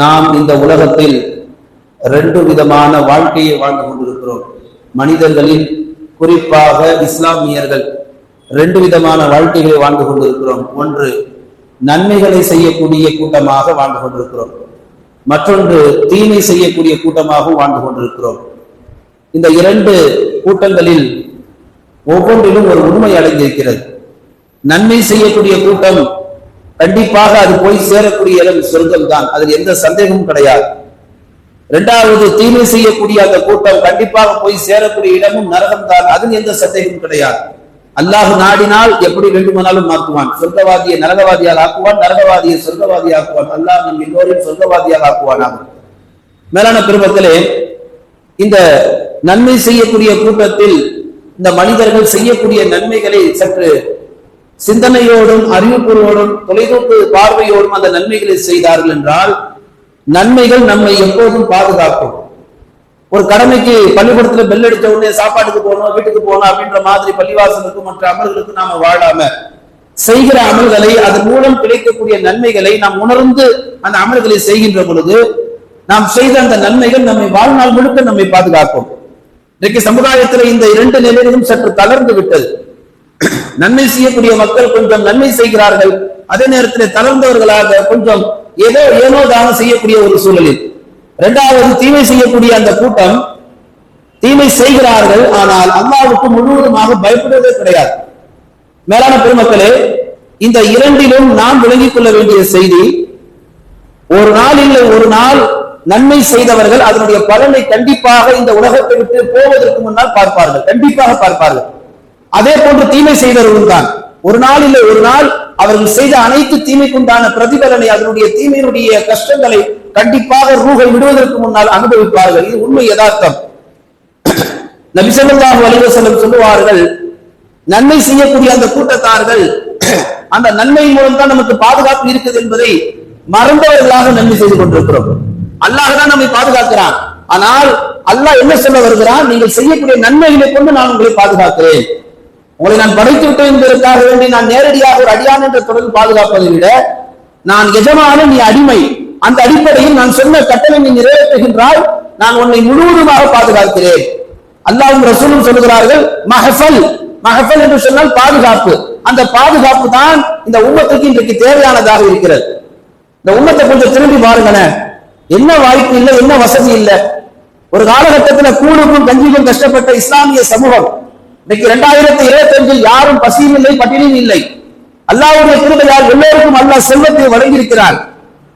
நாம் இந்த உலகத்தில் ரெண்டு விதமான வாழ்க்கையை வாழ்ந்து கொண்டிருக்கிறோம். மனிதர்களில் குறிப்பாக இஸ்லாமியர்கள் ரெண்டு விதமான வாழ்க்கைகளை வாழ்ந்து கொண்டிருக்கிறோம். ஒன்று நன்மைகளை செய்யக்கூடிய கூட்டமாக வாழ்ந்து கொண்டிருக்கிறோம். மற்றொன்று தீமை செய்யக்கூடிய கூட்டமாகவும் வாழ்ந்து கொண்டிருக்கிறோம். இந்த இரண்டு கூட்டங்களில் ஒவ்வொன்றிலும் ஒரு உண்மை அடைந்திருக்கிறது நன்மை செய்யக்கூடிய கூட்டம் கண்டிப்பாக அது போய் சேரக்கூடிய இடம் சொர்க்கம் தான் அதில் எந்த சந்தேகமும் கிடையாது. இரண்டாவது தீமை செய்யக்கூடிய அந்த கூட்டம் கண்டிப்பாக போய் சேரக்கூடிய இடமும் நரகம் தான் அதில் எந்த சந்தேகமும் கிடையாது. அல்லாஹ் நாடினால் எப்படி வேண்டுமானாலும் மாற்றுவான். சொர்க்கவாதியை நரகவாதியால் ஆக்குவான் நரகவாதியை சொர்க்கவாதி ஆக்குவான். அல்லாஹ் நம் எல்லோரையும் சொர்க்கவாதியாக ஆக்குவானாக. மேலான பெருமக்களே இந்த நன்மை செய்யக்கூடிய கூட்டத்தில் இந்த மனிதர்கள் செய்யக்கூடிய நன்மைகளை சற்று சிந்தனையோடும் அறிவுபூர்வோடும் தொலைநோக்கு பார்வையோடும் அந்த நன்மைகளை செய்தார்கள் என்றால் நன்மைகள் நம்மை எப்போதும் பாதுகாக்கும். ஒரு கடமைக்கு பள்ளிக்கூடத்துல பெல் அடிச்ச உடனே சாப்பாட்டுக்கு போகணும் வீட்டுக்கு போகணும் அப்படின்ற மாதிரி பள்ளிவாசலுக்கு மற்ற அமல்களுக்கு நாம வாழாம செய்கிற அமல்களை அதன் மூலம் கிடைக்கக்கூடிய நன்மைகளை நாம் உணர்ந்து அந்த அமல்களை செய்கின்ற பொழுது நாம் செய்த அந்த நன்மைகள் நம்மை வாழ்நாள் முழுக்க நம்மை பாதுகாக்கும். இன்றைக்கு சமுதாயத்தில் இந்த இரண்டு நிலையிலும் சற்று தளர்ந்து விட்டது. நன்மை செய்யக்கூடிய மக்கள் கொஞ்சம் நன்மை செய்கிறார்கள். அதே நேரத்தில் தளர்ந்தவர்களாக கொஞ்சம் ஏதோ ஏனோ தானம் செய்யக்கூடிய ஒரு சூழலில். இரண்டாவது தீமை செய்யக்கூடிய அந்த கூட்டம் தீமை செய்கிறார்கள். ஆனால் அல்லாவுக்கு முழுவதுமாக பயப்படுவதே கிடையாது. மேலான பெருமக்களே இந்த இரண்டிலும் நாம் விளங்கிக் கொள்ள வேண்டிய செய்தி ஒரு நாள் இல்லை ஒரு நாள் நன்மை செய்தவர்கள் அதனுடைய பலனை கண்டிப்பாக இந்த உலகத்தை விட்டு போவதற்கு முன்னால் பார்ப்பார்கள். கண்டிப்பாக பார்ப்பார்கள். அதே போன்று தீமை செய்தவர்கள் தான். ஒரு நாள் இல்லை ஒரு நாள் அவர்கள் செய்த அனைத்து தீமைக்குண்டான பிரதிபலனை அதனுடைய தீமையினுடைய கஷ்டங்களை கண்டிப்பாக ரூகை விடுவதற்கு முன்னால் அனுபவிப்பார்கள். இது உண்மை யதார்த்தம். நபிசல்லாஹு அலிவசலம் சொல்லுவார்கள் நன்மை செய்யக்கூடிய அந்த கூட்டத்தார்கள் அந்த நன்மை மூலம் தான் நமக்கு பாதுகாப்பு இருக்குது என்பதை மறந்தவர்களாக நன்மை செய்து கொண்டிருக்கிறோம். அல்லாஹ் தான் நம்மை பாதுகாக்கிறான். ஆனால் அல்லாஹ் என்ன சொல்ல வருகிறான்? நீங்கள் செய்யக்கூடிய நன்மைகளை கொண்டு நான் உங்களை பாதுகாக்கிறேன். உங்களை நான் படைத்து விட்டேன் என்பதற்காக வேண்டி நான் நேரடியாக ஒரு அடியான் என்ற தொடர்பு பாதுகாப்பதை விட நான் எஜமான நீ அடிமை. அந்த அடிப்படையில் நான் சொன்ன கட்டளை நீ நிறைவேற்றுகின்றால் நான் உன்னை முழுவதுமாக பாதுகாக்கிறேன். அல்லாஹும் ரசூலும் சொல்லுகிறார்கள் மஹஃபல். மஹஃபல் என்று சொன்னால் பாதுகாப்பு. அந்த பாதுகாப்பு தான் இந்த உம்மத்துக்கு இன்றைக்கு தேவையானதாக இருக்கிறது. இந்த உம்மத்தை கொஞ்சம் திரும்பி பாருங்களேன். என்ன வாய்ப்பு இல்லை என்ன வசதி இல்லை. ஒரு காலகட்டத்தில் கூடுக்கும் கஞ்சிக்கும் கஷ்டப்பட்ட இஸ்லாமிய சமூகம் இன்னைக்கு இரண்டாயிரத்தி இருபத்தி அஞ்சில் யாரும் பசியும் இல்லை பட்டினியும் இல்லை. அல்லாவுடைய கிருபையால் எல்லோருக்கும் அல்லாஹ் செல்வத்தை வழங்கியிருக்கிறார்.